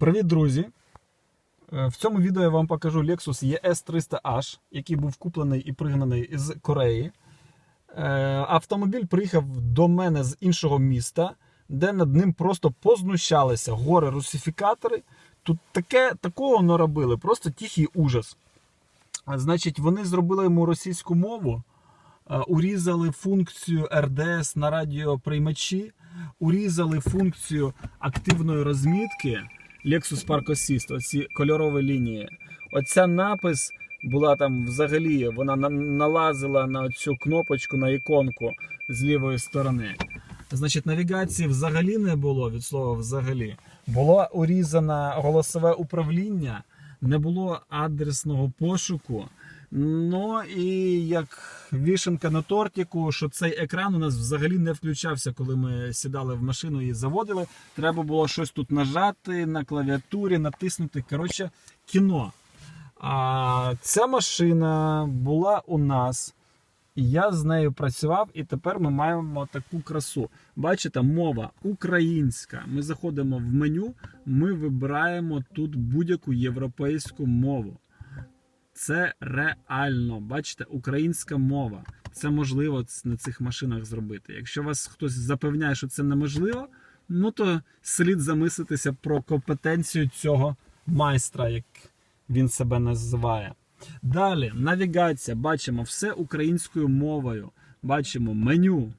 Привіт, друзі! Е, В цьому відео я вам покажу Lexus ES300H, який був куплений і пригнаний із Кореї. Е, Автомобіль приїхав до мене з іншого міста, де над ним просто познущалися гори русифікатори. Тут таке, такого наробили, просто тихий ужас. Значить, вони зробили йому російську мову, е, урізали функцію РДС на радіоприймачі, урізали функцію активної розмітки Lexus Park Assist, оці кольорові лінії. Оця напис була там взагалі, вона налазила на цю кнопочку, на іконку з лівої сторони. Значить, навігації взагалі не було від слова взагалі. Було урізане голосове управління, не було адресного пошуку. Ну і як вішенка на тортику, що цей екран у нас взагалі не включався, коли ми сідали в машину і заводили. Треба було щось тут нажати на клавіатурі, натиснути. Коротше, кіно. А ця машина була у нас. Я з нею працював, і тепер ми маємо таку красу. Бачите, мова українська. Ми заходимо в меню, ми вибираємо тут будь-яку європейську мову. Це реально, бачите, українська мова. Це можливо на цих машинах зробити. Якщо вас хтось запевняє, що це неможливо, ну то слід замислитися про компетенцію цього майстра, як він себе називає. Далі, навігація. Бачимо все українською мовою. Бачимо меню,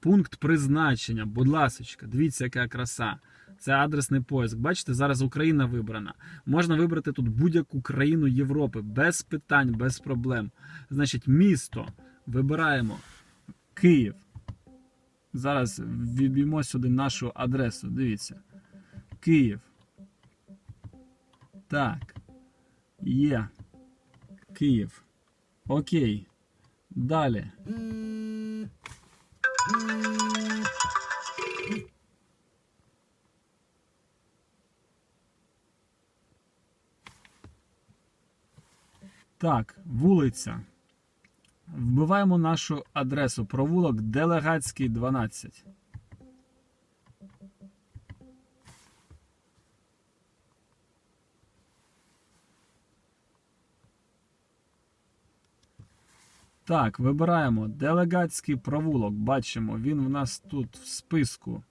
пункт призначення. Будь ласочка, дивіться, яка краса. Це адресний поиск. Бачите, зараз Україна вибрана. Можна вибрати тут будь-яку країну Європи без питань, без проблем. Значить, місто. Вибираємо Київ. Зараз ввіб'ємо сюди нашу адресу. Дивіться. Київ. Так. Є. Київ. Окей. Далі. Так, вулиця. Вбиваємо нашу адресу. Провулок Делегатський 12. Так, вибираємо делегатський провулок. Бачимо, він в нас тут в списку.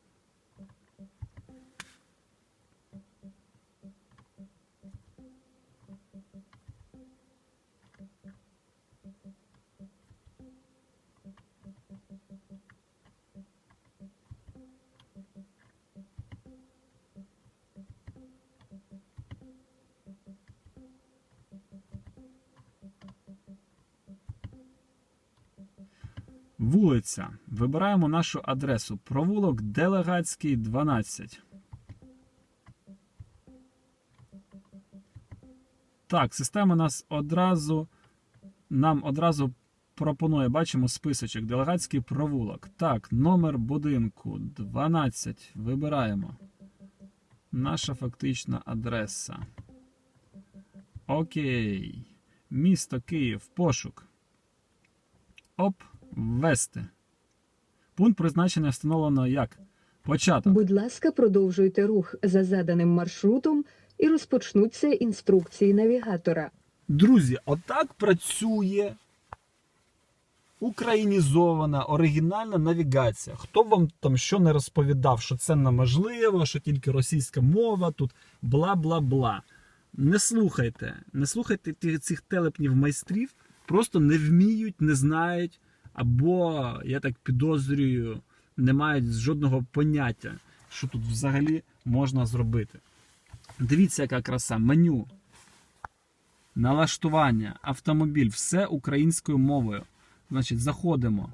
Вулиця. Вибираємо нашу адресу. Провулок Делегатський 12. Так, система нас одразу нам одразу пропонує, бачимо списочок. Делегатський провулок. Так, номер будинку 12. Вибираємо. Наша фактична адреса. Окей. Місто Київ. Пошук. Оп. Ввести. Пункт призначення встановлено як початок. Будь ласка, продовжуйте рух за заданим маршрутом і розпочнуться інструкції навігатора. Друзі, отак працює українізована оригінальна навігація. Хто вам там що не розповідав, що це неможливо, що тільки російська мова, тут бла-бла-бла. Не слухайте, не слухайте цих телепнів майстрів, просто не вміють, не знають, або, я так підозрюю, не мають жодного поняття, що тут взагалі можна зробити. Дивіться, яка краса, меню. Налаштування, автомобіль, все українською мовою. Значить, заходимо.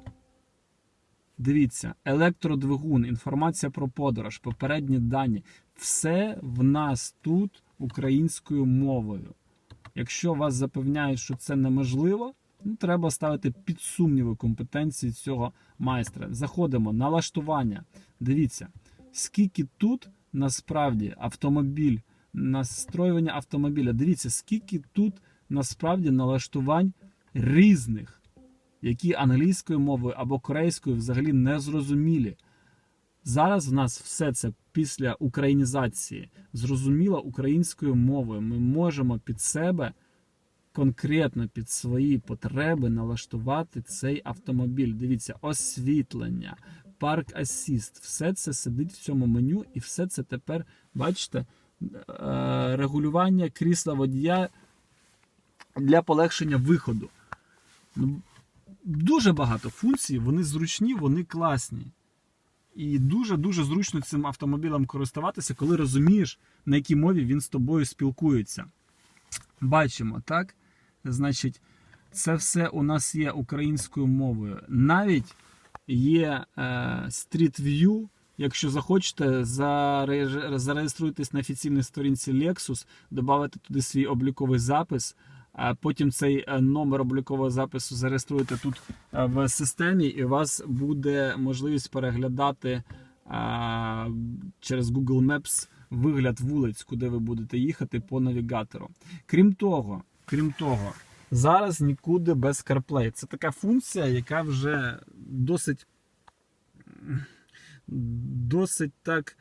Дивіться, електродвигун, інформація про подорож, попередні дані. Все в нас тут українською мовою. Якщо вас запевняють, що це неможливо, ну, треба ставити під сумніви компетенції цього майстра. Заходимо, налаштування. Дивіться, скільки тут насправді автомобіль, настроювання автомобіля. Дивіться, скільки тут насправді налаштувань різних, які англійською мовою або корейською взагалі не зрозумілі. Зараз в нас все це після українізації зрозуміло українською мовою. Ми можемо під себе конкретно під свої потреби налаштувати цей автомобіль. Дивіться, освітлення, парк асіст, все це сидить в цьому меню, і все це тепер, бачите, е, регулювання крісла водія для полегшення виходу. Ну, Дуже багато функцій, вони зручні, вони класні. І дуже-дуже зручно цим автомобілем користуватися, коли розумієш, на якій мові він з тобою спілкується. Бачимо, так? Значить, це все у нас є українською мовою. Навіть є е, Street View. Якщо захочете, зареєструйтесь на офіційній сторінці Lexus, додавите туди свій обліковий запис. А потім цей е, номер облікового запису зареєструєте тут е, в системі, і у вас буде можливість переглядати а, через Google Maps вигляд вулиць, куди ви будете їхати по навігатору. Крім того, крім того, зараз нікуди без CarPlay. Це така функція, яка вже досить, досить так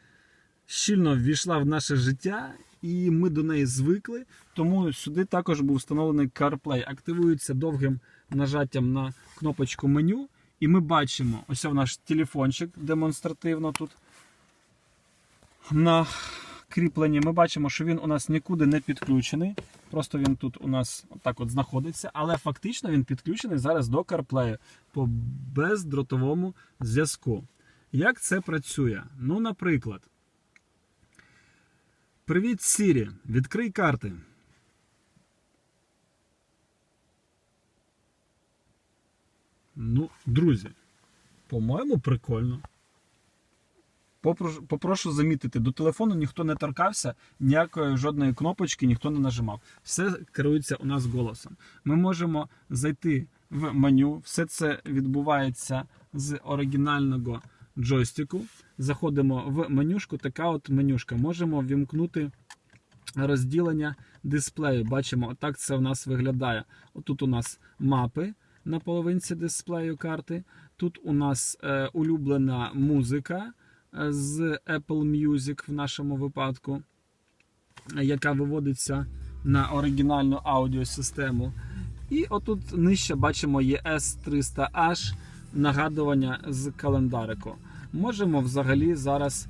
щільно ввійшла в наше життя, і ми до неї звикли. Тому сюди також був встановлений CarPlay. Активується довгим нажаттям на кнопочку меню. І ми бачимо ось наш телефончик демонстративно тут на кріпленні. Ми бачимо, що він у нас нікуди не підключений. Просто він тут у нас так от знаходиться, але фактично він підключений зараз до CarPlay по бездротовому зв'язку. Як це працює? Ну, наприклад, Привіт, Сірі, відкрий карти. Ну, друзі, по-моєму, прикольно. Попрошу, попрошу замітити, до телефону ніхто не торкався, ніякої жодної кнопочки ніхто не нажимав. Все керується у нас голосом. Ми можемо зайти в меню. Все це відбувається з оригінального джойстику. Заходимо в менюшку, така от менюшка. Можемо вімкнути розділення дисплею. Бачимо, отак це у нас виглядає. Отут у нас мапи на половинці дисплею карти. Тут у нас е, улюблена музика з Apple Music в нашому випадку, яка виводиться на оригінальну аудіосистему. І отут нижче бачимо ES300H нагадування з календарику. Можемо взагалі зараз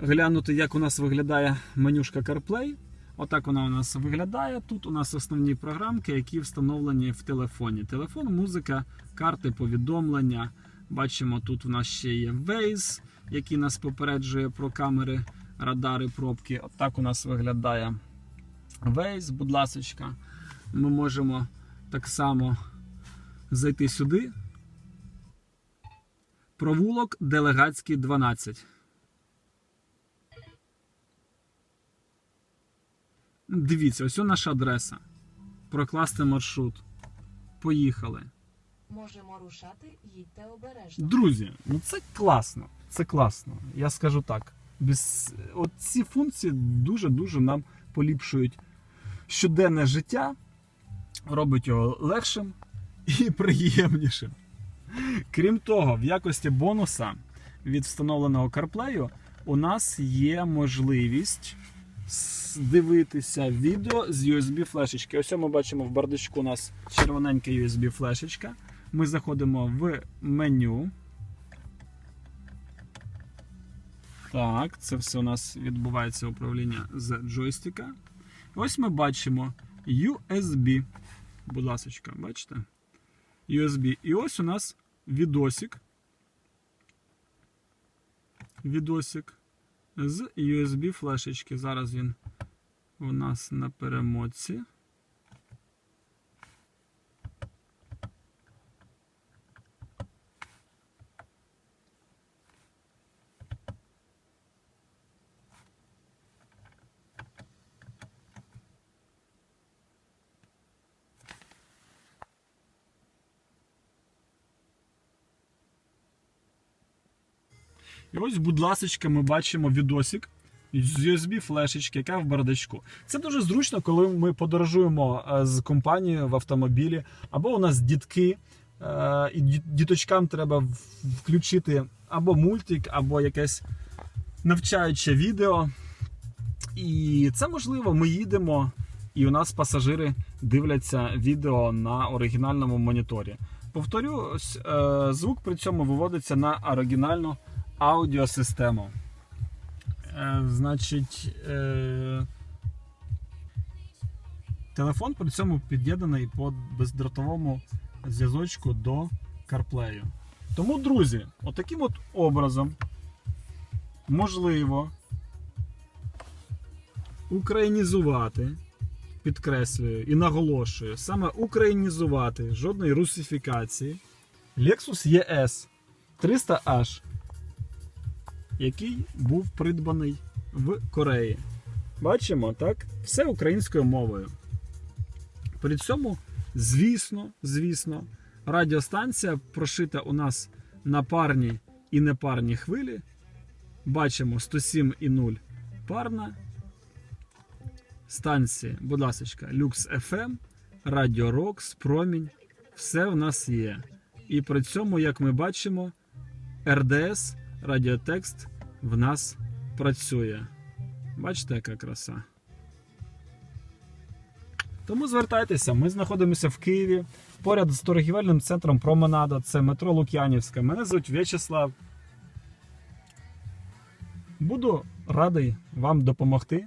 глянути, як у нас виглядає менюшка CarPlay. Отак вона у нас виглядає. Тут у нас основні програмки, які встановлені в телефоні. Телефон, музика, карти, повідомлення. Бачимо, тут у нас ще є Waze, який нас попереджує про камери, радари, пробки. Отак у нас виглядає Waze, будь ласочка. Ми можемо так само зайти сюди. Провулок Делегатський 12. Дивіться, ось наша адреса. Прокласти маршрут. Поїхали. Можемо рушати, їдьте обережно. Друзі, ну це класно. Це класно. Я скажу так. Без... От ці функції дуже-дуже нам поліпшують щоденне життя, робить його легшим і приємнішим. Крім того, в якості бонуса від встановленого CarPlay у нас є можливість дивитися відео з USB флешечки. Ось ми бачимо в бардачку у нас червоненька USB флешечка. Ми заходимо в меню. Так, це все у нас відбувається управління з джойстика. Ось ми бачимо USB. Будь ласка, бачите? USB. І ось у нас відосик. Відосик з USB флешечки. Зараз він у нас на перемотці. І ось, будь ласка, ми бачимо відосик з USB флешечки, яка в бардачку. Це дуже зручно, коли ми подорожуємо е, з компанією в автомобілі, або у нас дітки, е, і діточкам треба включити або мультик, або якесь навчаюче відео. І це можливо, ми їдемо, і у нас пасажири дивляться відео на оригінальному моніторі. Повторюсь, е, звук при цьому виводиться на оригінальну аудіосистему. Е, Значить, е, телефон при цьому під'єднаний по бездротовому зв'язочку до CarPlay. Тому, друзі, отаким от образом можливо українізувати, підкреслюю і наголошую, саме українізувати жодної русифікації Lexus ES 300H, який був придбаний в Кореї. Бачимо, так? Все українською мовою. При цьому, звісно, звісно, радіостанція прошита у нас на парні і непарні хвилі. Бачимо 107,0 парна. Станції, будь ласка, Lux FM, Radio Rocks, Промінь. Все в нас є. І при цьому, як ми бачимо, РДС, радіотекст в нас працює. Бачите, яка краса. Тому звертайтеся, ми знаходимося в Києві поряд з торгівельним центром Променада, це метро Лук'янівська. Мене звуть В'ячеслав. Буду радий вам допомогти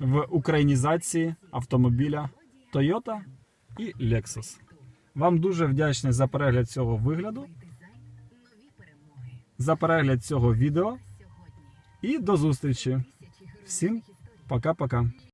в українізації автомобіля Toyota і Lexus. Вам дуже вдячний за перегляд цього вигляду, за перегляд цього відео. І до зустрічі. Всім пока-пока.